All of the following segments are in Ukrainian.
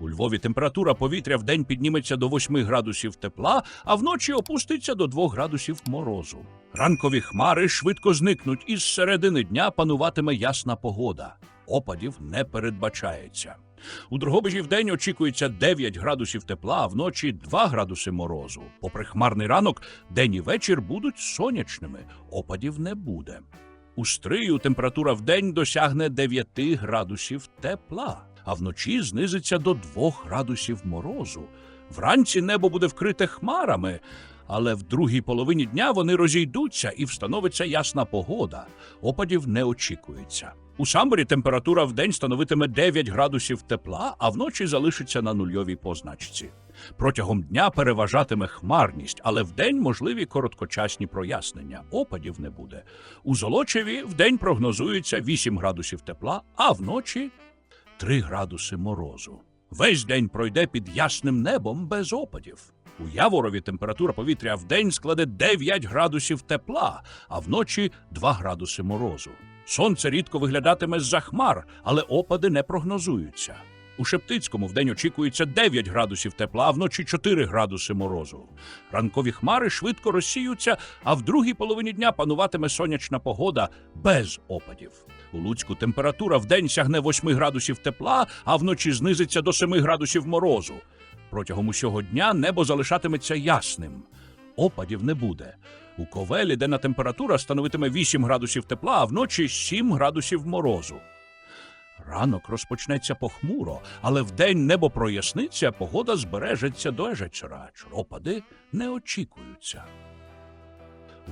У Львові температура повітря в день підніметься до 8 градусів тепла, а вночі опуститься до 2 градусів морозу. Ранкові хмари швидко зникнуть, і з середини дня пануватиме ясна погода. Опадів не передбачається. У Дрогобичі вдень очікується 9 градусів тепла, а вночі 2 градуси морозу. Попри хмарний ранок, день і вечір будуть сонячними, опадів не буде. У Стрию температура вдень досягне 9 градусів тепла, а вночі знизиться до 2 градусів морозу. Вранці небо буде вкрите хмарами, але в другій половині дня вони розійдуться і встановиться ясна погода. Опадів не очікується. У Самборі температура вдень становитиме 9 градусів тепла, а вночі залишиться на нульовій позначці. Протягом дня переважатиме хмарність, але вдень можливі короткочасні прояснення. Опадів не буде. У Золочеві вдень прогнозується 8 градусів тепла, а вночі 3 градуси морозу. Весь день пройде під ясним небом без опадів. У Яворові температура повітря в день складе 9 градусів тепла, а вночі 2 градуси морозу. Сонце рідко виглядатиме з-за хмар, але опади не прогнозуються. У Шептицькому вдень очікується 9 градусів тепла, а вночі 4 градуси морозу. Ранкові хмари швидко розсіються, а в другій половині дня пануватиме сонячна погода без опадів. У Луцьку температура вдень сягне 8 градусів тепла, а вночі знизиться до 7 градусів морозу. Протягом усього дня небо залишатиметься ясним. Опадів не буде. У Ковелі, денна температура становитиме 8 градусів тепла, а вночі 7 градусів морозу. Ранок розпочнеться похмуро, але вдень небо проясниться, погода збережеться до вечора. Чоропади не очікуються.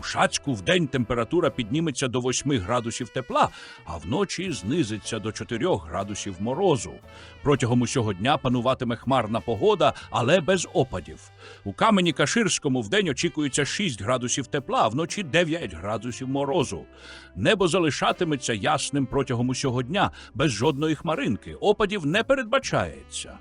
У Шацьку вдень температура підніметься до 8 градусів тепла, а вночі знизиться до 4 градусів морозу. Протягом усього дня пануватиме хмарна погода, але без опадів. У камені Каширському вдень очікується 6 градусів тепла, а вночі 9 градусів морозу. Небо залишатиметься ясним протягом усього дня, без жодної хмаринки. Опадів не передбачається.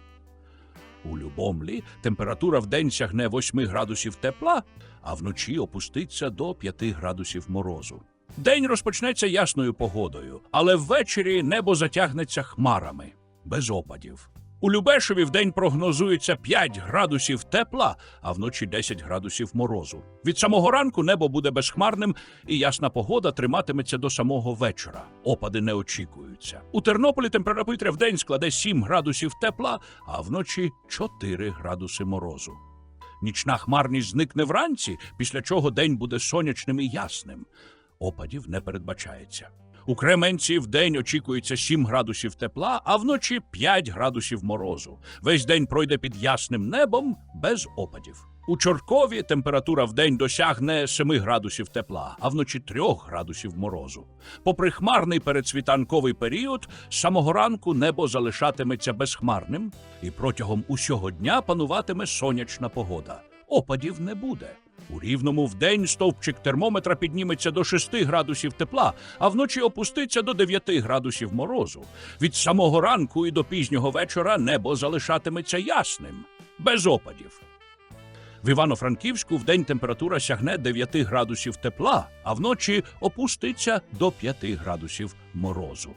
У Любомлі температура вдень сягне 8 градусів тепла, а вночі опуститься до 5 градусів морозу. День розпочнеться ясною погодою, але ввечері небо затягнеться хмарами без опадів. У Любешеві вдень прогнозується 5 градусів тепла, а вночі 10 градусів морозу. Від самого ранку небо буде безхмарним, і ясна погода триматиметься до самого вечора. Опади не очікуються. У Тернополі температура вдень складе 7 градусів тепла, а вночі 4 градуси морозу. Нічна хмарність зникне вранці, після чого день буде сонячним і ясним. Опадів не передбачається. У Кременці вдень очікується 7 градусів тепла, а вночі 5 градусів морозу. Весь день пройде під ясним небом без опадів. У Чоркові температура вдень досягне 7 градусів тепла, а вночі 3 градусів морозу. Попри хмарний передсвітанковий період, з самого ранку небо залишатиметься безхмарним, і протягом усього дня пануватиме сонячна погода. Опадів не буде. У рівному вдень стовпчик термометра підніметься до 6 градусів тепла, а вночі опуститься до 9 градусів морозу. Від самого ранку і до пізнього вечора небо залишатиметься ясним, без опадів. В Івано-Франківську вдень температура сягне 9 градусів тепла, а вночі опуститься до 5 градусів морозу.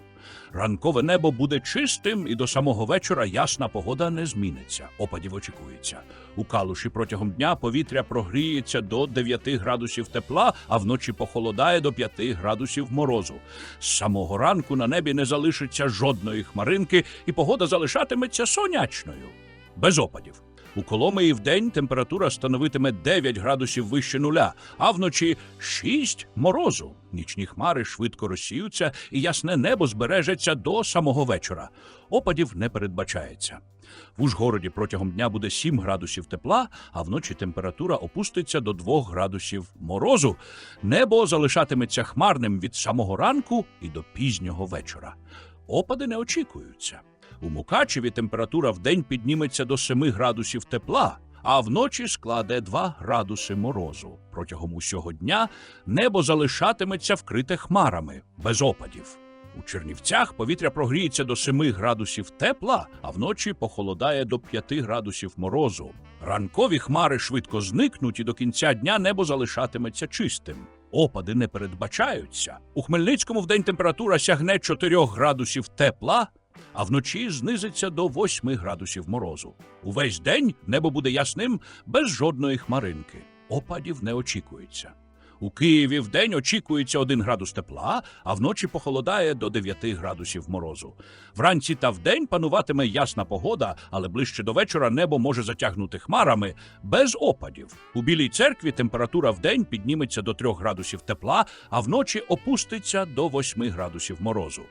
Ранкове небо буде чистим, і до самого вечора ясна погода не зміниться. Опадів очікується. У калуші протягом дня повітря прогріється до 9 градусів тепла, а вночі похолодає до 5 градусів морозу. З самого ранку на небі не залишиться жодної хмаринки, і погода залишатиметься сонячною, без опадів. У Коломиї вдень температура становитиме 9 градусів вище нуля, а вночі 6 морозу. Нічні хмари швидко розсіються, і ясне небо збережеться до самого вечора. Опадів не передбачається. В Ужгороді протягом дня буде 7 градусів тепла, а вночі температура опуститься до 2 градусів морозу. Небо залишатиметься хмарним від самого ранку і до пізнього вечора. Опади не очікуються. У Мукачеві температура вдень підніметься до 7 градусів тепла, а вночі складе 2 градуси морозу. Протягом усього дня небо залишатиметься вкрите хмарами, без опадів. У Чернівцях повітря прогріється до 7 градусів тепла, а вночі похолодає до 5 градусів морозу. Ранкові хмари швидко зникнуть, і до кінця дня небо залишатиметься чистим. Опади не передбачаються. У Хмельницькому вдень температура сягне 4 градусів тепла, а вночі знизиться до 8 градусів морозу. Увесь день небо буде ясним, без жодної хмаринки. Опадів не очікується. У Києві вдень очікується 1 градус тепла, а вночі похолодає до 9 градусів морозу. Вранці та вдень пануватиме ясна погода, але ближче до вечора небо може затягнути хмарами без опадів. У Білій церкві температура вдень підніметься до 3 градусів тепла, а вночі опуститься до 8 градусів морозу.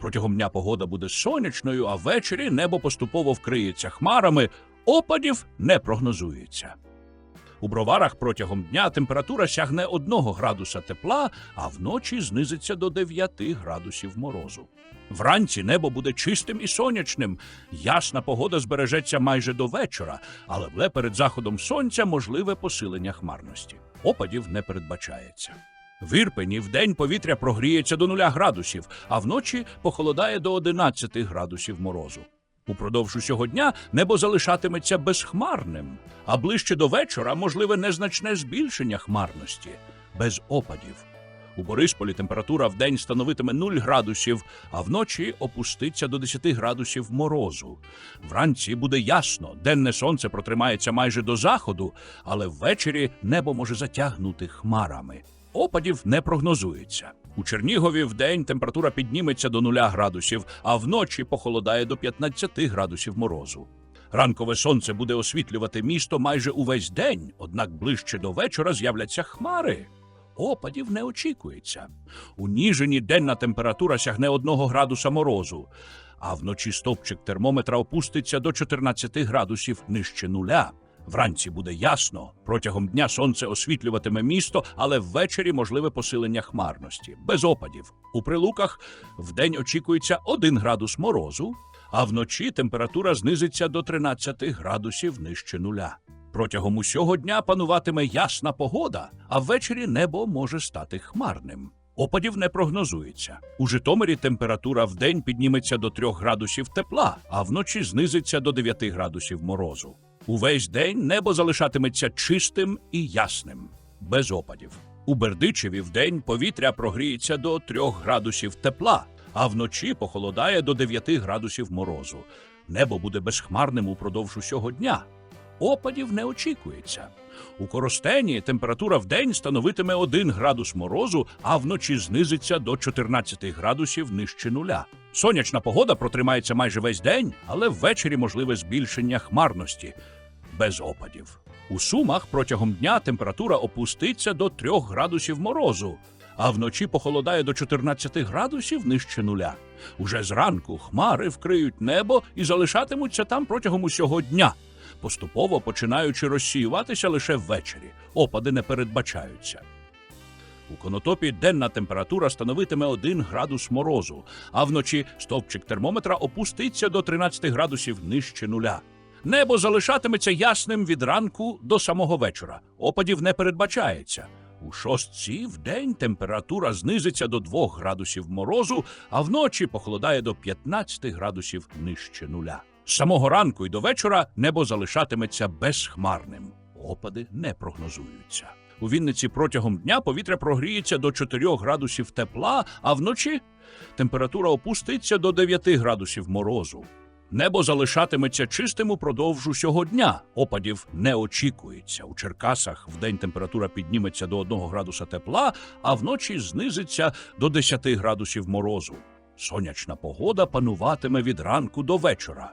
Протягом дня погода буде сонячною, а ввечері небо поступово вкриється хмарами, опадів не прогнозується. У броварах протягом дня температура сягне 1 градуса тепла, а вночі знизиться до 9 градусів морозу. Вранці небо буде чистим і сонячним. Ясна погода збережеться майже до вечора, але вже перед заходом сонця можливе посилення хмарності. Опадів не передбачається. В Ірпені вдень повітря прогріється до 0 градусів, а вночі похолодає до 11 градусів морозу. Упродовж усього дня небо залишатиметься безхмарним, а ближче до вечора можливе незначне збільшення хмарності, без опадів. У Борисполі температура вдень становитиме 0 градусів, а вночі опуститься до 10 градусів морозу. Вранці буде ясно, денне сонце протримається майже до заходу, але ввечері небо може затягнути хмарами. Опадів не прогнозується. У Чернігові вдень температура підніметься до 0 градусів, а вночі похолодає до 15 градусів морозу. Ранкове сонце буде освітлювати місто майже увесь день, однак ближче до вечора з'являться хмари. Опадів не очікується. У Ніжині денна температура сягне 1 градуса морозу, а вночі стовпчик термометра опуститься до 14 градусів нижче нуля. Вранці буде ясно. Протягом дня сонце освітлюватиме місто, але ввечері можливе посилення хмарності, без опадів. У прилуках вдень очікується 1 градус морозу, а вночі температура знизиться до 13 градусів нижче нуля. Протягом усього дня пануватиме ясна погода, а ввечері небо може стати хмарним. Опадів не прогнозується. У Житомирі температура вдень підніметься до 3 градусів тепла, а вночі знизиться до 9 градусів морозу. Увесь день небо залишатиметься чистим і ясним, без опадів. У Бердичеві вдень повітря прогріється до 3 градусів тепла, а вночі похолодає до 9 градусів морозу. Небо буде безхмарним упродовж усього дня. Опадів не очікується. У Коростені температура вдень становитиме 1 градус морозу, а вночі знизиться до 14 градусів нижче нуля. Сонячна погода протримається майже весь день, але ввечері можливе збільшення хмарності без опадів. У Сумах протягом дня температура опуститься до 3 градусів морозу, а вночі похолодає до 14 градусів нижче нуля. Уже зранку хмари вкриють небо і залишатимуться там протягом усього дня поступово починаючи розсіюватися лише ввечері. Опади не передбачаються. У конотопі денна температура становитиме 1 градус морозу, а вночі стовпчик термометра опуститься до 13 градусів нижче нуля. Небо залишатиметься ясним від ранку до самого вечора. Опадів не передбачається. У шостці в день температура знизиться до 2 градусів морозу, а вночі похолодає до 15 градусів нижче нуля. З самого ранку і до вечора небо залишатиметься безхмарним. Опади не прогнозуються. У Вінниці протягом дня повітря прогріється до 4 градусів тепла, а вночі температура опуститься до 9 градусів морозу. Небо залишатиметься чистим упродовж усього дня. Опадів не очікується. У Черкасах вдень температура підніметься до 1 градуса тепла, а вночі знизиться до 10 градусів морозу. Сонячна погода пануватиме від ранку до вечора.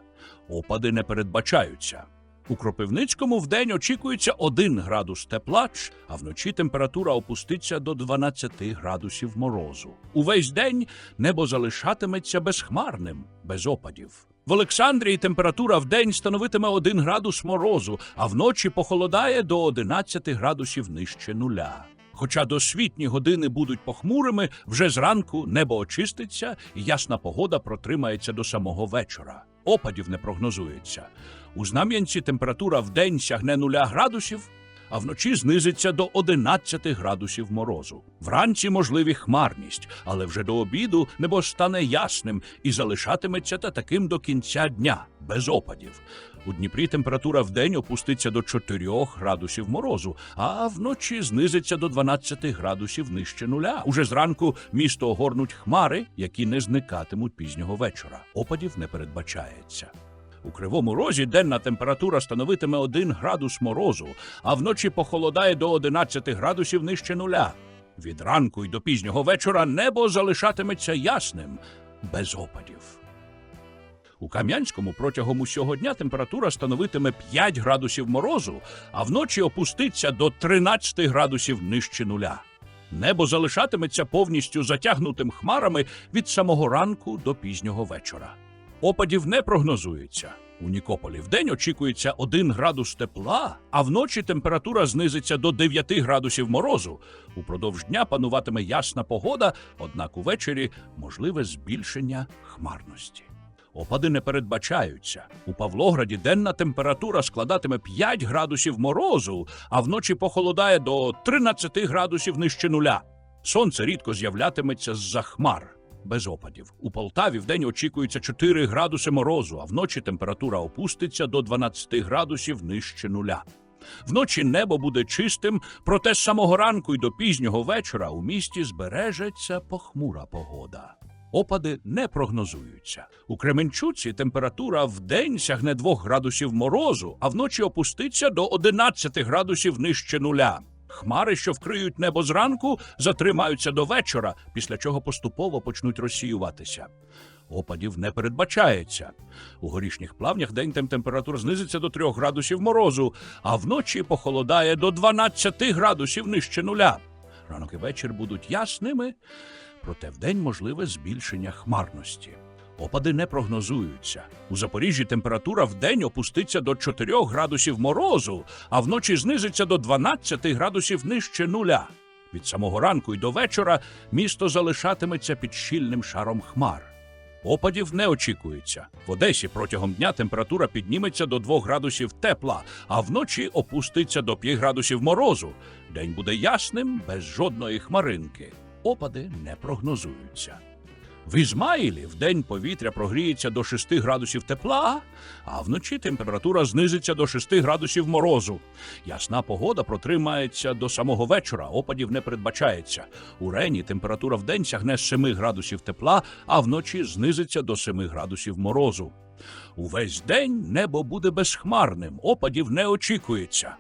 Опади не передбачаються. У Кропивницькому вдень очікується 1 градус тепла, а вночі температура опуститься до 12 градусів морозу. Увесь день небо залишатиметься безхмарним, без опадів. В Олександрії температура вдень становитиме 1 градус морозу, а вночі похолодає до 11 градусів нижче нуля. Хоча досвітні години будуть похмурими, вже зранку небо очиститься і ясна погода протримається до самого вечора. Опадів не прогнозується. У Знам'янці температура вдень сягне 0 градусів, а вночі знизиться до 11 градусів морозу. Вранці можливі хмарність, але вже до обіду небо стане ясним і залишатиметься та таким до кінця дня без опадів. У Дніпрі температура вдень опуститься до 4 градусів морозу, а вночі знизиться до 12 градусів нижче нуля. Уже зранку місто огорнуть хмари, які не зникатимуть пізнього вечора. Опадів не передбачається. У кривому розі денна температура становитиме 1 градус морозу, а вночі похолодає до 11 градусів нижче нуля. Від ранку й до пізнього вечора небо залишатиметься ясним, без опадів. У Кам'янському протягом усього дня температура становитиме 5 градусів морозу, а вночі опуститься до 13 градусів нижче нуля. Небо залишатиметься повністю затягнутим хмарами від самого ранку до пізнього вечора. Опадів не прогнозується. У Нікополі вдень очікується 1 градус тепла, а вночі температура знизиться до 9 градусів морозу. Упродовж дня пануватиме ясна погода, однак увечері можливе збільшення хмарності. Опади не передбачаються. У Павлограді денна температура складатиме 5 градусів морозу, а вночі похолодає до 13 градусів нижче нуля. Сонце рідко з'являтиметься з-за хмар. Без опадів. У Полтаві вдень очікується 4 градуси морозу, а вночі температура опуститься до 12 градусів нижче нуля. Вночі небо буде чистим, проте з самого ранку й до пізнього вечора у місті збережеться похмура погода. Опади не прогнозуються. У Кременчуці температура вдень сягне 2 градусів морозу, а вночі опуститься до 11 градусів нижче нуля. Хмари, що вкриють небо зранку, затримаються до вечора, після чого поступово почнуть розсіюватися. Опадів не передбачається. У горішніх плавнях день температура знизиться до 3 градусів морозу, а вночі похолодає до 12 градусів нижче нуля. Ранок і вечір будуть ясними, проте вдень можливе збільшення хмарності. Опади не прогнозуються. У Запоріжжі температура вдень опуститься до 4 градусів морозу, а вночі знизиться до 12 градусів нижче нуля. Від самого ранку й до вечора місто залишатиметься під щільним шаром хмар. Опадів не очікується. В Одесі протягом дня температура підніметься до 2 градусів тепла, а вночі опуститься до 5 градусів морозу. День буде ясним, без жодної хмаринки. Опади не прогнозуються. В Ізмаїлі вдень повітря прогріється до 6 градусів тепла, а вночі температура знизиться до 6 градусів морозу. Ясна погода протримається до самого вечора, опадів не передбачається. У Рені температура вдень сягне 7 градусів тепла, а вночі знизиться до 7 градусів морозу. Увесь день небо буде безхмарним, опадів не очікується.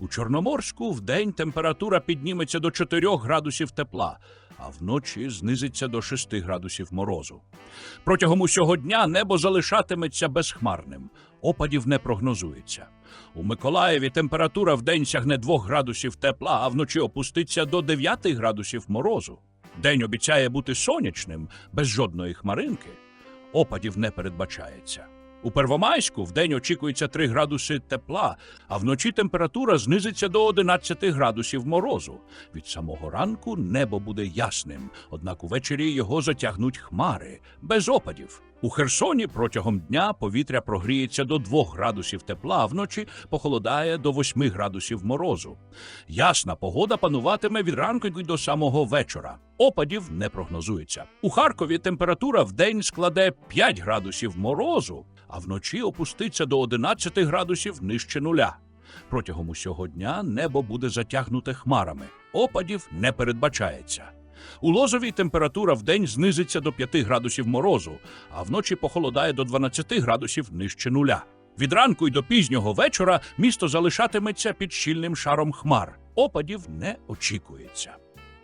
У Чорноморську вдень температура підніметься до 4 градусів тепла, а вночі знизиться до 6 градусів морозу. Протягом усього дня небо залишатиметься безхмарним, опадів не прогнозується. У Миколаєві температура вдень сягне 2 градусів тепла, а вночі опуститься до 9 градусів морозу. День обіцяє бути сонячним, без жодної хмаринки. Опадів не передбачається. У Первомайську вдень очікується 3 градуси тепла, а вночі температура знизиться до 11 градусів морозу. Від самого ранку небо буде ясним, однак увечері його затягнуть хмари, без опадів. У Херсоні протягом дня повітря прогріється до 2 градусів тепла, а вночі похолодає до 8 градусів морозу. Ясна погода пануватиме від ранку до самого вечора. Опадів не прогнозується. У Харкові температура вдень складе 5 градусів морозу, а вночі опуститься до 11 градусів нижче нуля. Протягом усього дня небо буде затягнуте хмарами. Опадів не передбачається. У Лозові температура в день знизиться до 5 градусів морозу, а вночі похолодає до 12 градусів нижче нуля. Від ранку й до пізнього вечора місто залишатиметься під щільним шаром хмар. Опадів не очікується.